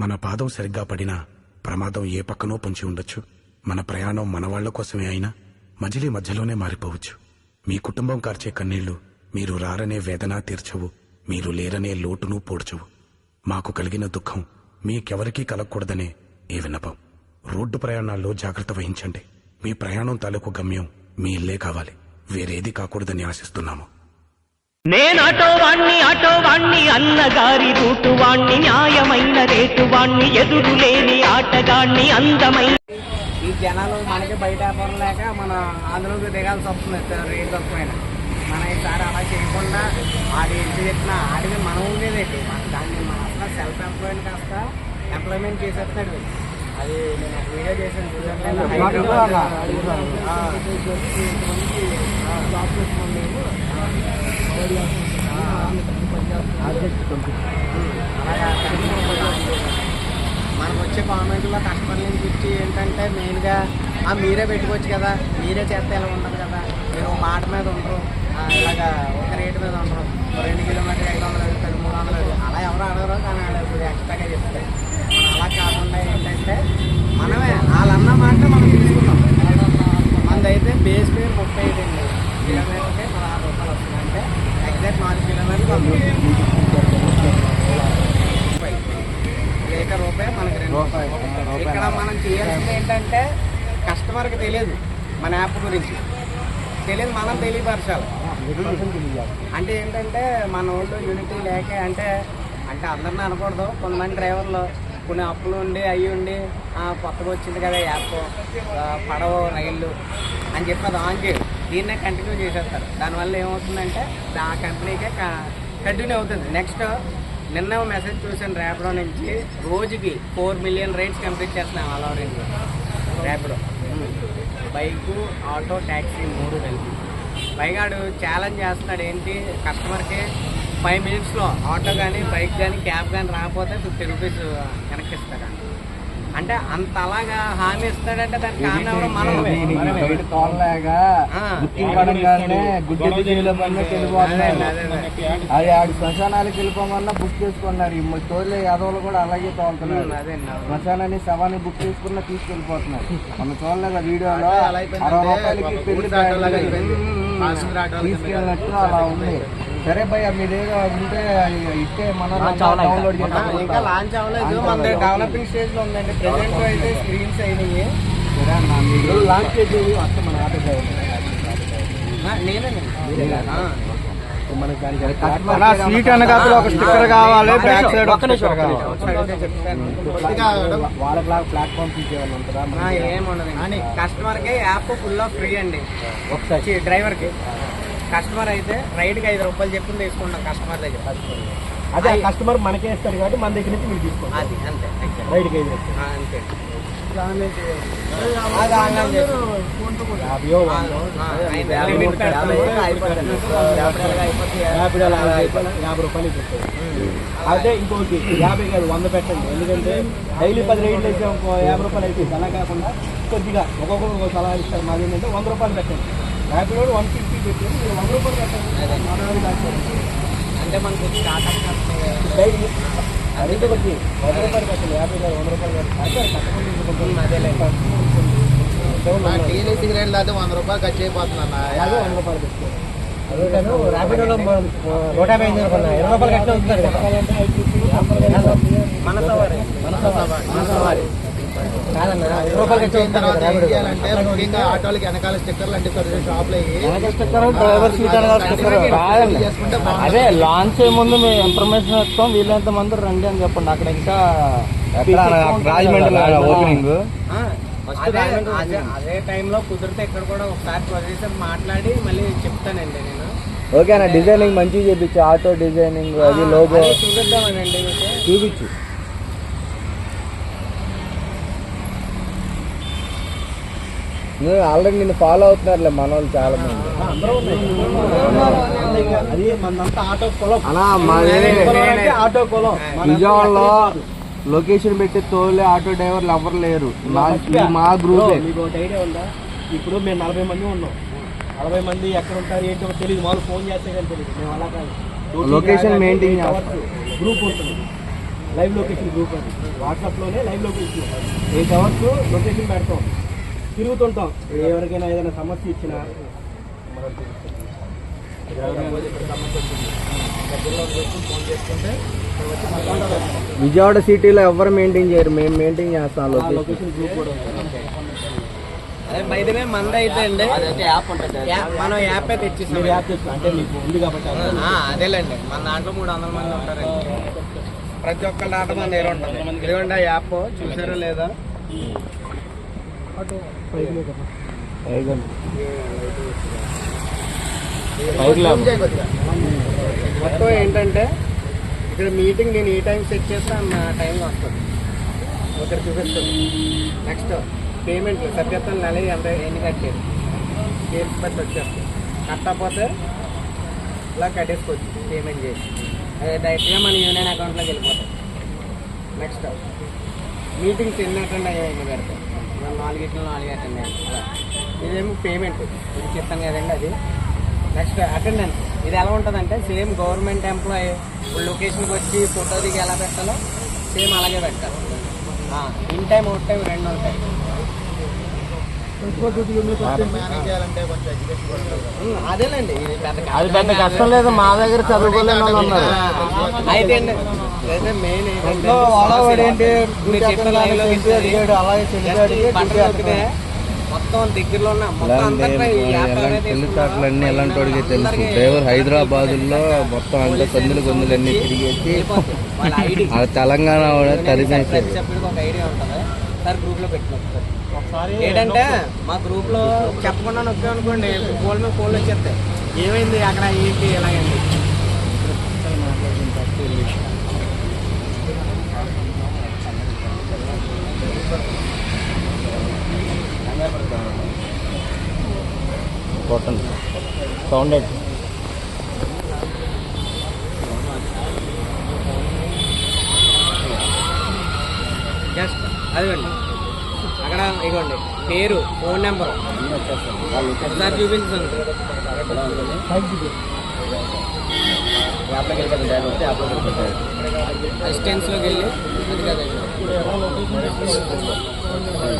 మన పాదం సరిగ్గా పడినా ప్రమాదం ఏ పక్కనో పొంచి ఉండొచ్చు. మన ప్రయాణం మనవాళ్ళ కోసమే అయినా మజిలీ మధ్యలోనే మారిపోవచ్చు. మీ కుటుంబం కార్చే కన్నీళ్ళు మీరు రారనే వేదన తీర్చవు. మీరు లేరనే లోటును పోడ్చవు. మాకు కలిగిన దుఃఖం మీకెవరికీ కలగకూడదనే ఏ విన్నపం. రోడ్డు ప్రయాణాల్లో జాగ్రత్త వహించండి. మీ ప్రయాణం తాలూకు గమ్యం మీ ఇల్లే కావాలి. వేరేది కాకూడదని ఆశిస్తున్నాము. నేను ఆటో వాణ్ణి ఆటో వాణ్ణి అన్నగారి రూటు వాణ్ణి న్యాయమైన రేటు వాణ్ణి ఎదురు లేని ఆటగాణ్ణి అందమైన ఈ జనాలు మనకి బయట వ్యాపారం లేక మన అందులోకి దిగాల్సి వస్తుంది రేట్ తక్కువైన మన ఈసారి అలా చేయకుండా ఆడి ఎంత చెప్పినా ఆడికి మనం ఉండేదేంటి మన దాన్ని మన అసలు సెల్ఫ్ ఎంప్లాయ్మెంట్ కాస్త ఎంప్లాయ్మెంట్ చేసేస్తున్నాడు వీడు. అది నేను వీడియో చేశాను. హైదరాబాద్ ఆ, అలాగా మనకు వచ్చే కామెంట్లో కస్టమర్ నుంచి ఇచ్చి ఏంటంటే మెయిన్గా "ఆ, మీరే పెట్టుకోవచ్చు కదా మీరే చేస్తే ఎలా ఉండదు కదా మీరు మాట మీద ఉండరు ఇలాగా ఒక రేటు మీద ఉండరు ఒక రెండు కిలోమీటర్ ఐదు వందలు అడుగుతారు మూడు వందలు అడుగుతారు. అలా ఎవరు అడగరు కానీ వాళ్ళు ఎక్స్ట్రాగా చెప్తారు. మనం అలా కాకుండా ఏంటంటే మనమే వాళ్ళన్న మాట మనం తీసుకుంటాం మనదైతే బేస్ పేరు ముప్పై ఐదు అండి. కిలోమీటర్కి పదహారు రూపాయలు వస్తుంది అంటే ఎగ్జాక్ట్ నాలుగు కిలోమీటర్లు లీటర్ రూపాయి? మనకి రెండు రూపాయలు. ఇక్కడ మనం చేయాల్సింది ఏంటంటే కస్టమర్కి తెలియదు మన యాప్ గురించి. తెలియదు మనం తెలియపరచాలి. అంటే ఏంటంటే మన ఊళ్ళో యూనిటీ లేక అంటే అంటే అందరిని అనకూడదు. కొంతమంది డ్రైవర్లు కొన్ని అప్పులు ఉండి అయ్యి ఉండి "ఆ, కొత్తగా వచ్చింది కదా యాప్ పడవ రైళ్ళు అని చెప్పి అది ఆన్ చేయరు దీన్నే కంటిన్యూ చేసేస్తారు. దానివల్ల ఏమవుతుందంటే ఆ కంపెనీకే కంటిన్యూ అవుతుంది. నెక్స్ట్ నిన్న మెసేజ్ చూసాను ర్యాపిడో నుంచి. రోజుకి ఫోర్ మిలియన్ రైడ్స్ కంప్లీట్ చేస్తున్నాం all over India Rapido bike auto taxi మూడు కలిపి. పైగాడు ఛాలెంజ్ చేస్తున్నాడు. ఏంటి? కస్టమర్కి ఫైవ్ మినిట్స్లో ఆటో కానీ బైక్ కానీ క్యాబ్ కానీ రాకపోతే ఫిఫ్టీ రూపీస్ కనెక్ట్ ఇస్తాడు అంటే అంత అలాగా హామీ ఇస్తాడంటే దానికి కారణం ఎవరో మనమే. అదే, ఆడి శ్మశానాలకు వెళ్ళిపోమన్నా బుక్ చేసుకున్నారు. ఈ తోలే యాదవులు కూడా అలాగే తోలుతున్నారు. శ్మశానాన్ని శవాన్ని బుక్ చేసుకున్నా తీసుకెళ్ళిపోతున్నారు. మన చూడలేదు వీడియోలో అరవై రూపాయలకి పెళ్ళి తీసుకెళ్ళినట్టు అలా ఉంది. సరే భయ్య మీ దగ్గర ఉంటే ఇట్టే మన చాలా డౌన్లోడ్ ఆ, ఇంకా. లాంచ్ అవ్వలేదు మన డెవలపింగ్ స్టేజ్లో ఉందండి. ప్రెసెంట్ అయితే స్క్రీన్స్ అయినాయి. లాంచ్ చేసేది వస్తే మన ఆటో ఆ. సీట్ ఒక స్టిక్కర్ కావాలి బ్యాక్ సైడ్ ఒక. వాళ్ళకి ప్లాట్ఫామ్ తీసేవాళ్ళు ఉంటుందా? ఆ, ఏముండదు కస్టమర్కి యాప్ ఫుల్ ఆఫ్ ఫ్రీ అండి. ఒకసారి. డ్రైవర్కి. కస్టమర్ అయితే రైడ్కి ఐదు రూపాయలు చెప్పుకుని తీసుకుంటాం కస్టమర్ దగ్గర అదే కస్టమర్ మనకే ఇస్తాడు కాబట్టి మన దగ్గర నుంచి మీరు తీసుకోండి అది అంతే రైట్కి ఐదు ఆ, అంతే. యాభై రూపాయలు ఇస్తారు అదే ఇంకోటి యాభై కాదు వంద పెట్టండి ఎందుకంటే డైలీ పది రైడ్లు అయితే యాభై రూపాయలు అయిపోయింది అలా కాకుండా కొద్దిగా ఒక్కొక్కరు ఒక సలహా ఇస్తారు మాది ఏంటంటే వంద రూపాయలు పెట్టండి యాభై వన్ ఫిఫ్టీ పెట్టండి మీరు వంద రూపాయలు దాకా. అంటే మనకు అడిగితే వచ్చి వంద రూపాయలు పెట్టండి యాభై కాదు వంద రూపాయలు పెట్టండి అదే అదేలే టీవీ అయితే వంద రూపాయలు ఖర్చు అయిపోతుంది అన్న యాభై వంద రూపాయలు పెట్టుకోండి అదే ర్యాపిడోలో నూట యాభై ఐదు రూపాయలు. ఇరవై రూపాయలు కట్టిన అవుతుంది కదా. మన సవారి. మన సవారి. ఆటోలకి వెనకాల స్టిక్కర్లు చేసుకుంటే అదే లాంచ్ ముందు మేము ఇన్ఫర్మేషన్ ఇస్తాం వీళ్ళంత మంది రండి అని చెప్పండి. అక్కడ ఇంకా రాజమండ్రి ఓపెనింగ్ ఆ, అదే అదే టైంలో కుదిరితే ఇక్కడ కూడా ఒకసారి ప్రదేశం మాట్లాడి మళ్ళీ చెప్తానండి నేను. ఓకే అన్న డిజైనింగ్ మంచిగా చూపించు. ఆటో డిజైనింగ్ అది లోగో చూపిద్దామనండి మీకు. ఆల్రెడీ నిన్ను ఫాలో అవుతున్నారులే మన వాళ్ళు చాలా మంది. విజయవాడలో లొకేషన్ పెట్టి తోలే ఆటో డ్రైవర్లు ఎవరు లేరు. మా గ్రూపే. మీకు ఒకటి ఐడియా ఉందా? ఇప్పుడు మేము నలభై మంది ఉన్నాం. నలభై మంది ఎక్కడ ఉంటారు ఏంటో తెలియదు. వాళ్ళు ఫోన్ చేస్తే కానీ తెలియదు. మేము అలా కాదు. Maintain చేస్తాం. గ్రూప్ ఉంటుంది. లైవ్ లొకేషన్ గ్రూప్ అది. వాట్సాప్లోనే live location eight hours location పెడతాం. తిరుగుతుంటాం. ఎవరికైనా ఏదైనా సమస్య ఇచ్చినా. విజయవాడ సిటీలో ఎవరు మెయింటైన్ చేయరు. మేము మెయింటైన్ చేస్తాం లొకేషన్. అదే బయటనే మంద అయితే అండి. మనం యాప్ అయితే తెచ్చేసాం యాప్ అంటే మీకు ఉంది కాబట్టి అదేలేండి. మన దాంట్లో మూడు వందల మంది ఉంటారండి. ప్రతి ఒక్కళ్ళ ఆట మన దగ్గర ఉంటుంది. ఇదిగోండి ఆ యాప్. చూసారో లేదా? మొత్తం ఏంటంటే ఇక్కడ మీటింగ్ నేను ఈ టైం సెట్ చేస్తే ఆ టైంలో వస్తుంది. ఇక్కడ చూపిస్తుంది. నెక్స్ట్ పేమెంట్ సభ్యత్వం నెల ఎంత ఎన్ని కట్టేది కేసు బట్టి వచ్చేస్తుంది. కట్టకపోతే ఇలా కట్టేసుకోవచ్చు పేమెంట్ చేసి. అది డైరెక్ట్గా మన యూనియన్ అకౌంట్లోకి వెళ్ళిపోతాయి నెక్స్ట్ మీటింగ్స్ ఎన్ని అటెండ్ అయ్యాయి ఇవాళ నాలుగిట్లో నాలుగు అటెండ్ అయ్యాయి అలా. ఇదేమో పేమెంట్ ఇది చెప్తాను కదండి అది. నెక్స్ట్ అటెండెన్స్ ఇది ఎలా ఉంటుందంటే సేమ్ గవర్నమెంట్ ఎంప్లాయీ ఇప్పుడు లొకేషన్కి వచ్చి ఫోటో దిగి ఎలా పెట్టాలో సేమ్ అలాగే పెట్టాలి. ఇన్ టైం అవుట్ టైం రెండు ఉంటాయి. అదేనండి అది పెద్ద కష్టం లేదు మా దగ్గర చదువుకోలేని వాళ్ళు ఉన్నారు. అయితే మొత్తం దగ్గరలో పెళ్ళిచాట్లన్నీ ఎలాంటి వాడికి తెలుసు. డ్రైవర్ హైదరాబాద్లో మొత్తం అంతా సందులు గొంతులు అన్ని తిరిగేసి వెళ్ళిపోతుంది. వాళ్ళ ఐడి. ఆ తెలంగాణ వాడు తరిమేసి ప్రతి సభ్యుడికి ఒక ఐడి ఉంటుంది. సార్ గ్రూప్లో పెట్టిన ఏంటంటే మా గ్రూప్లో చెప్పకుండా నొక్కాం అనుకోండి ఫోన్ మీద ఫోన్లు వచ్చేస్తాయి. ఏమైంది? అక్కడ ఏంటి? ఎలాగండి సౌండ్ జస్ట్ అదిగోండి. అక్కడ ఇగోండి పేరు ఫోన్ నెంబర్. ఒకసారి చూపించండి అసిస్టెన్స్లోకి వెళ్ళి అది కదండి.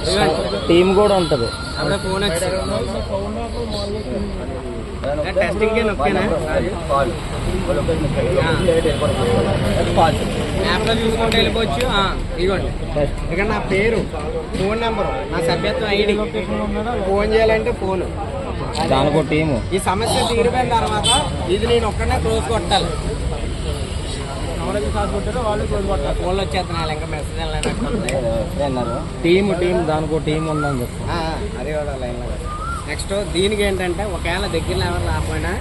ఇదిగోండి. టీం కూడా ఉంటది. అప్పుడే ఫోన్ వచ్చింది టెస్టింగ్ నొక్కేనా యాప్లో చూసుకుంటే వెళ్ళిపోవచ్చు ఇదిగోండి ఇక్కడ నా పేరు ఫోన్ నెంబర్ నా సభ్యత్వం ఐడి ఫోన్ చేయాలంటే ఫోన్ దానికో టీము ఈ సమస్య తీరిపోయిన తర్వాత ఇది నేను ఒక్కడనే క్లోజ్ కొట్టాలి ఫోన్లో వచ్చేస్తున్నాయి ఇంకా మెసేజ్ వెళ్ళినట్టుంది టీం టీం దానికో టీం ఉందని చెప్పు అది కూడా లైన్లో నెక్స్ట్ దీనికి ఏంటంటే ఒకవేళ దగ్గరలో ఎవరు రాకపోయినా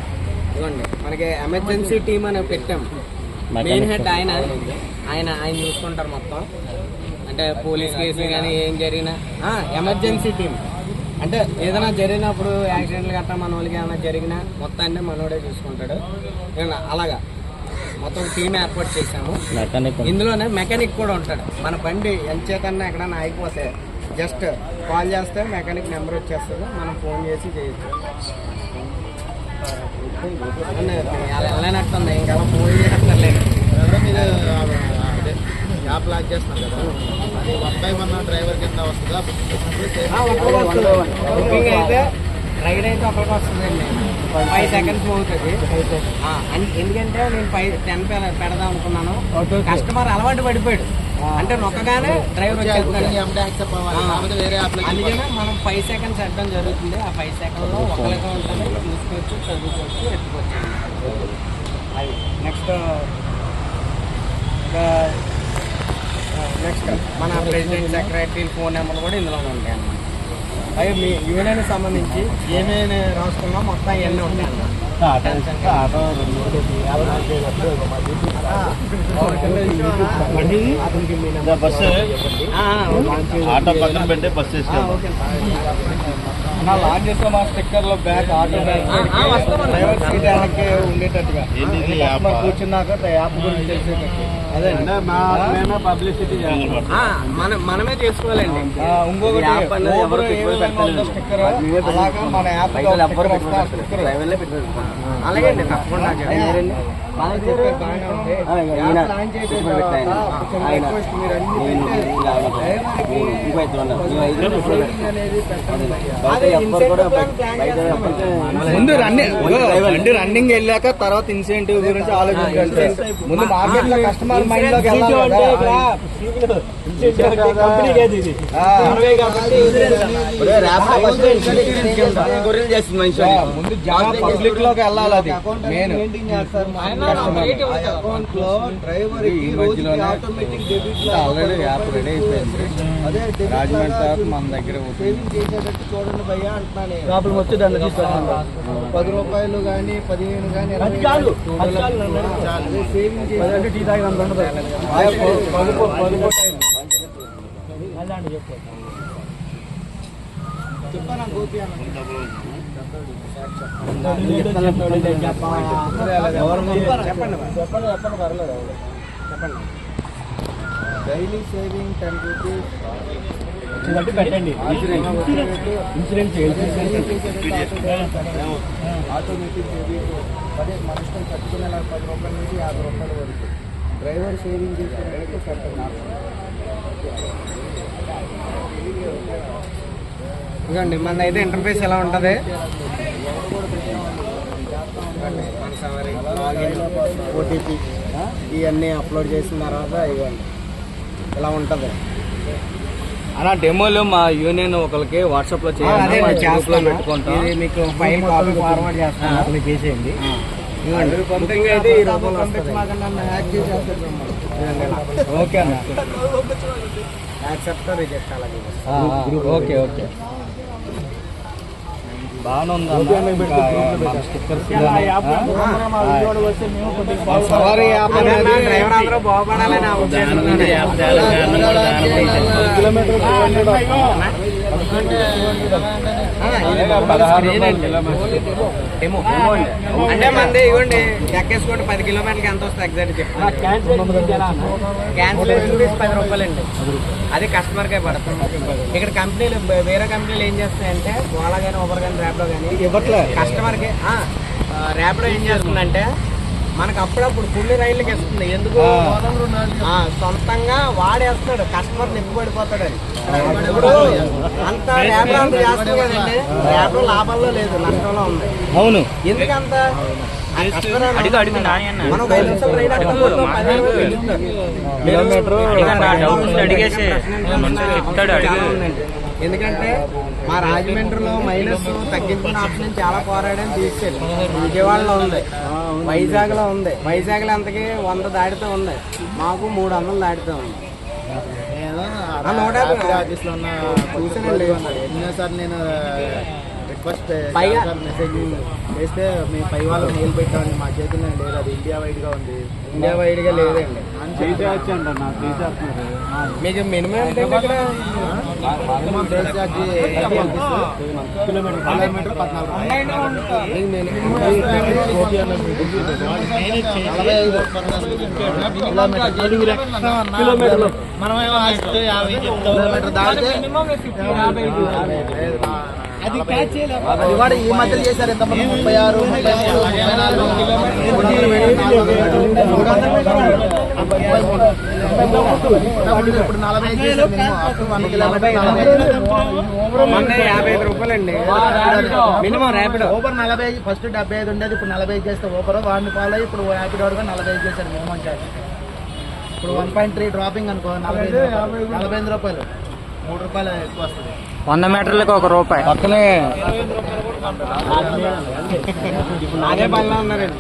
ఇదిగోండి మనకి ఎమర్జెన్సీ టీమ్ అని పెట్టాం. మెయిన్ హెడ్ ఆయన ఆయన ఆయన చూసుకుంటారు మొత్తం. అంటే పోలీస్ కేసులు కానీ ఏం జరిగినా ఎమర్జెన్సీ టీం అంటే ఏదైనా జరిగినప్పుడు యాక్సిడెంట్లు గట్రా మన వాళ్ళకి ఏమైనా జరిగినా మొత్తం అంటే మనోడే చూసుకుంటాడు. అలాగా. మొత్తం టీం ఏర్పాటు చేశాము. ఇందులోనే మెకానిక్ కూడా ఉంటాడు. మన బండి ఎంచేతన్నా ఎక్కడన్నా ఆగిపోతే జస్ట్ కాల్ చేస్తే మెకానిక్ నెంబర్ వచ్చేస్తుంది. మనం ఫోన్ చేసి చేయొచ్చు. అలా వెళ్ళనట్టుంది. ఇంకా ఫోన్ ఎవరో మీరు యాప్ లాక్ చేస్తున్నారు కదా. అది వన్ బై వన్ డ్రైవర్ కింద వస్తుందా? బుకింగ్ అయితే రైడ్ అయితే ఒకరికి వస్తుందండి. ఫైవ్ సెకండ్స్ అవుతుంది ఎందుకంటే నేను ఫైవ్ టెన్ పెడదాం అనుకున్నాను. కస్టమర్ అలవాటు పడిపోయాడు. అంటే నొక్కగానే డ్రైవర్ అందుకనే మనం ఫైవ్ సెకండ్స్ అడ్డం జరుగుతుంది. ఆ ఫైవ్ సెకండ్లో ఒకరిగా ఉంటుంది. చూసుకోవచ్చు చదువుకోవచ్చు ఎత్తుకోవచ్చు. అది నెక్స్ట్ నెక్స్ట్ మన ప్రెసిడెంట్ సెక్రటరీ ఫోన్ నెంబర్లు కూడా ఇందులో ఉంటాయి అన్నమాట అవి మీ యూనియన్ సంబంధించి ఏమేమి రాసుకున్నా మొత్తం ఇవన్నీ ఉంటాయి అన్నమాట బస్సు ఆ, ఆ, ఆటో పక్కన పెట్టే బస్సు ఆ, నా లాంచ్ చేస్తాం ఆ స్టిక్కర్లో back auto back driver seat వెనక్కి ఉండేటట్టుగా కూర్చున్నాక యాప్ గురించి తెలిసేటట్టు మన మనమే చేసుకోవాలండి. ఇంకొకటి అలాగే అండి తప్పకుండా ఆయన. నేను ఆయన. ఇంకో ఇద్దరు ముందు రన్నింగ్ రన్నింగ్ వెళ్ళాక తర్వాత ఇన్సెంటివ్ గురించి ఆలోచించండి ముందు మార్కెట్లో కస్టమర్ మైండ్లోకి ఆ, ముందు జనం పబ్లిక్లోకి వెళ్ళాలి అది అకౌంట్ అకౌంట్లో డ్రైవర్ ఈ automatic debit already app ready అయిపోయింది అదే రాజమండ్రి మన దగ్గర సేవింగ్ చేసేటట్టు చూడండి అంటున్నాను వచ్చి దాన్ని పది రూపాయలు కానీ పదిహేను కానీ అది చాలు అదే సేవింగ్ చేసి టీ తాగి చెప్పాను గోపి అన్న డైలీ సేవింగ్ టెన్ రూపీస్ ఇదంటే పెట్టండి ఇన్సూరెన్స్ ఆటోమేటిక్ సేవింగ్ పదే మన ఇష్టం కట్టుకునే పది రూపాయల నుంచి యాభై రూపాయల వరకు డ్రైవర్ సేవింగ్ చేసుకునే చేసుకునేందుకు పెట్టండి ఇదిగోండి మన అయితే ఇంటర్ఫేస్ ఎలా ఉంటుంది? ఓటీపీ ఇవన్నీ అప్లోడ్ చేసిన తర్వాత ఇవ్వండి ఇలా ఉంటుంది? అలా డెమోలు మా యూనియన్ ఒకరికి వాట్సాప్లో చేయాలి పెట్టుకుంటాం. మీకు ఫైల్ కాపీ ఫార్వర్డ్ చేస్తాను అప్లై చేసేయండి. ఓకే అన్న. యాక్సెప్ట్ రిజెక్ట్ అలాగే ఓకే ఓకే బాగానే ఉంది అన్న. ఇంకా మన స్టిక్కర్స్ కానీ, ఆ? సవారీ యాప్ అనేది డ్రైవర్ అందరూ బాగుపడాలని నా. కిలోమీటర్. డెమో. అంటే మనది ఇవ్వండి ఎక్కేసుకోండి పది కిలోమీటర్కి ఎంత వస్తుంది ఎగ్జాక్ట్ చెప్తాను క్యాన్సిలేషన్ ఫీస్ పది రూపాయలండి. అది కస్టమర్కే పడుతుంది ఇక్కడ కంపెనీలు వేరే కంపెనీలు ఏం చేస్తాయంటే ఓలా కానీ ఊబర్ కానీ ర్యాపిడో కానీ కస్టమర్కి ర్యాపిడో ఏం చేస్తుందంటే మనకు అప్పుడప్పుడు ఫుల్ రైళ్ళకి ఇస్తుంది ఎందుకు ఆ, సొంతంగా వాడేస్తున్నాడు. కస్టమర్ నిప్పుబడిపోతాడు అది. ఇప్పుడు అంత అంత చేస్తుంది కదండి ర్యాపిడో లాభంలో లేదు నష్టంలో ఉంది. అవును. ఎందుకంత. కిలోమీటర్ అడిగేసి చాలా ఉందండి. ఎందుకంటే మా రాజమండ్రిలో మైనస్ తగ్గించిన ఆప్షన్ చాలా పోరాడని తీసుకెళ్ళి విజయవాడలో ఉంది. వైజాగ్లో ఉంది. వైజాగ్లో అంతకి వంద దాటితే ఉంది. మాకు మూడు వందలు దాటితే ఉంది. నూట యాభై. ఆఫీస్లో ఉన్న చూసానండి. ఎన్నోసార్లు నేను రిక్వెస్ట్ పైగా- మెసేజ్ చేస్తే మీ పై వాళ్ళు మెయిల్ పెట్టామని మా చేతుల్లో లేదు అది ఇండియా వైడ్గా ఉంది. ఇండియా వైడ్గా లేదండి మీకు మినిమం కిలోమీటర్ కిలోమీటర్ మనమేమో యాభై కిలోమీటర్ దాటితే అది కూడా ఈ మధ్యలో చేశారు ముప్పై ఆరు ముప్పై మూడు నాలుగు. ఇప్పుడు నలభై యాభై ఐదు రూపాయలండి మినిమం ర్యాపిడో ఓవర్ నలభై ఐదు ఫస్ట్ డెబ్బై ఐదు ఉండేది ఇప్పుడు నలభై ఐదు చేస్తే ఓవర్ వాడిని ఫాలో ఇప్పుడు యాపిడ్ కూడా నలభై ఐదు చేశారు మినిమం ఛార్జ్ ఇప్పుడు వన్ పాయింట్ త్రీ డ్రాపింగ్ అనుకో నలభై. నలభై ఐదు రూపాయలు మూడు రూపాయలు ఎక్కువ వస్తుంది వంద మీటర్లకు ఒక రూపాయి పక్కనే అదే పనిలో ఉన్నారండి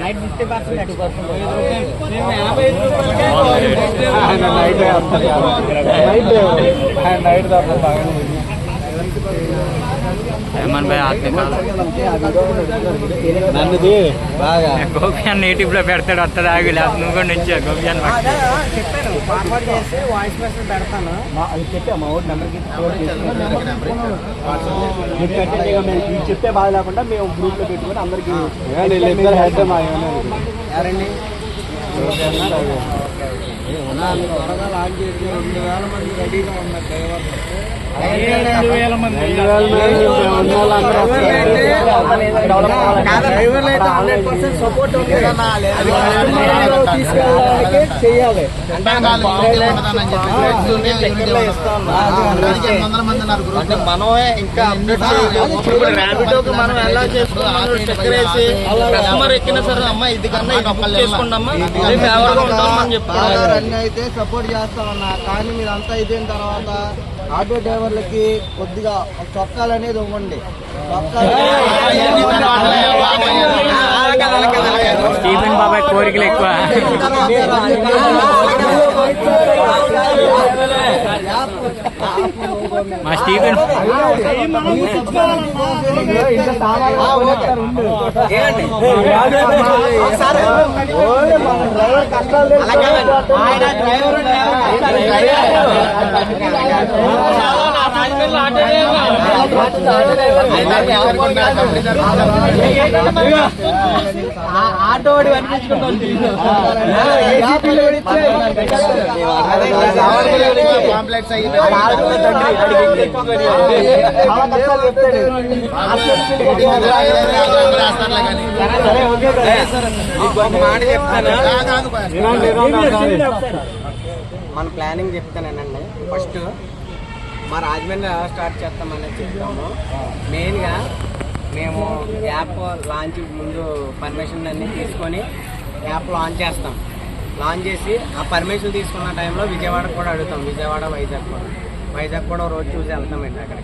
నైట్ ఫిఫ్టీ పర్సెంట్ మేము యాభై ఐదు నైట్ దాకా ఏమన్ భాయ్ ఆత్మ నన్నుది బాగా. గోపియాన్ యూట్యూబ్లో పెడతాడు వస్తుంది ఆగి లేకపోతే నువ్వు కూడా నుంచి గోపియాన్ చెప్తే బాధ లేకుండా మేము గ్రూప్లో పెట్టుకొని అందరికి ఎవరండి? త్వరగా లాంచ్ చేసి రెండు వేల మంది రెడీగా ఉన్నారు డ్రైవర్లు. తీసుకెళ్ళడానికి చెయ్యాలి అంటే మనమే ఇంకా అప్డేట్ మనం ఎలా చేసుకున్నాం చక్కెర వేసి కస్టమర్ ఎక్కిన సరే అమ్మ ఇది కన్నా ఇది బుక్ చేసుకోండి ఫేవర్గా అని చెప్పుకోవాలి అయితే సపోర్ట్ చేస్తామన్నా కానీ మీరంతా ఇదైన తర్వాత ఆటో డ్రైవర్లకి కొద్దిగా చొక్కాలు అనేది ఇవ్వండి స్టీఫెన్ బాబాయ్ కోరికలు ఎక్కువ మా స్టీఫెన్. ఆటో అనిపించుకుంటాం పాంప్లెట్స్ అయ్యి మాట చెప్తాను మన ప్లానింగ్ చెప్తానేనండి. ఫస్ట్ మా రాజమండ్రి ఎలా స్టార్ట్ చేస్తామనేది చెప్తాము. మెయిన్గా మేము యాప్ లాంచ్ ముందు పర్మిషన్ అన్నీ తీసుకొని యాప్ లాంచ్ చేస్తాం. లాంచ్ చేసి ఆ పర్మిషన్ తీసుకున్న టైంలో విజయవాడ కూడా అడుగుతాం. విజయవాడ వైజాగ్ కూడా. వైజాగ్ కూడా రోజు చూసి వెళ్తామండి అక్కడ